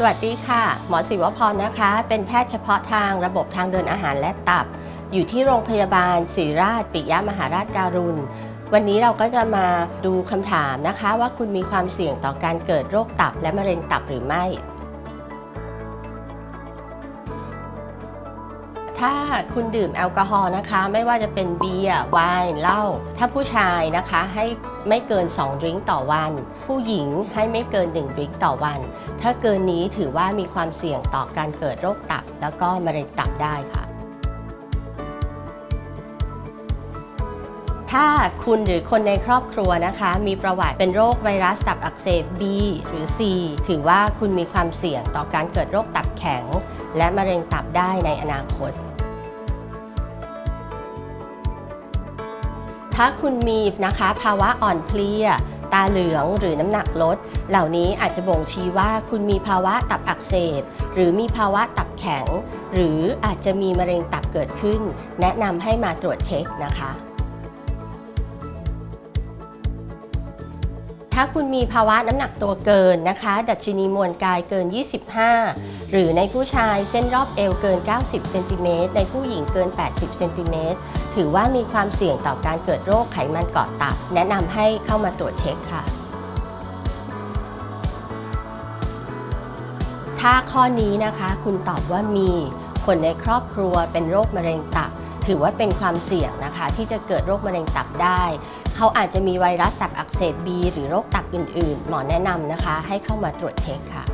สวัสดีค่ะ หมอศิวพรนะคะ เป็นแพทย์เฉพาะทางระบบทางเดินอาหารและตับ อยู่ที่โรงพยาบาลศิริราช ปิยมหาราชการุณ วันนี้เราก็จะมาดูคำถามนะคะ ว่าคุณมีความเสี่ยงต่อการเกิดโรคตับและมะเร็งตับหรือไม่ ถ้าคุณดื่มแอลกอฮอล์นะคะ ไม่ว่าจะเป็นเบียร์ไวน์เหล้าถ้าผู้ชายนะคะให้ไม่เกิน2ดริงก์ต่อวัน ผู้หญิงให้ไม่เกิน1ดริงก์ต่อวัน ถ้าเกินนี้ถือว่ามีความเสี่ยงต่อการเกิดโรคตับ แล้วก็มะเร็งตับได้ค่ะ ถ้าคุณหรือคนในครอบครัวนะคะ มีประวัติเป็นโรคไวรัสตับอักเสบ B หรือ C ถือว่าคุณมีความเสี่ยงต่อการเกิดโรคตับแข็ง และมะเร็งตับได้ในอนาคต ถ้าคุณมีนะคะภาวะอ่อนเพลียตาเหลืองหรือน้ำหนักลด เหล่านี้อาจจะบ่งชี้ว่าคุณมีภาวะตับอักเสบ หรือมีภาวะตับแข็ง หรืออาจจะมีมะเร็งตับเกิดขึ้น แนะนำให้มาตรวจเช็คนะคะ ถ้าคุณมีภาวะน้ำหนักตัวเกินนะคะ ดัชนีมวลกายเกิน 25 หรือในผู้ชายเส้นรอบเอวเกิน 90 เซนติเมตร ในผู้หญิงเกิน 80 เซนติเมตร ถือว่ามีความเสี่ยงต่อการเกิดโรคไขมันเกาะตับ แนะนำให้เข้ามาตรวจเช็คค่ะถ้าข้อนี้นะคะ คุณตอบว่ามีคนในครอบครัวเป็นโรคมะเร็งตับ ถือว่าเป็นความเสี่ยงนะคะ ที่จะเกิดโรคมะเร็งตับได้ เขาอาจจะมีไวรัสตับอักเสบบีหรือโรคตับอื่น ๆ หมอแนะนำนะคะ ให้เข้ามาตรวจเช็คค่ะ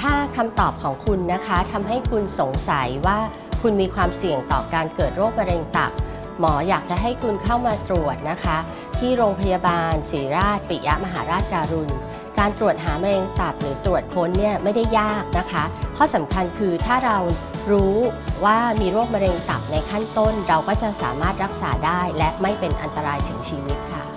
ถ้าคำตอบของคุณนะคะทำให้คุณสงสัยว่าคุณมีความเสี่ยงต่อการเกิดโรคมะเร็งตับ หมออยากจะให้คุณเข้ามาตรวจนะคะ ที่โรงพยาบาลศิริราชปิยมหาราชการุณ การตรวจหามะเร็งตับหรือตรวจค้นเนี่ยไม่ได้ยากนะคะ ข้อสำคัญคือถ้าเรารู้ว่ามีโรคมะเร็งตับในขั้นต้น เราก็จะสามารถรักษาได้และไม่เป็นอันตรายถึงชีวิตค่ะ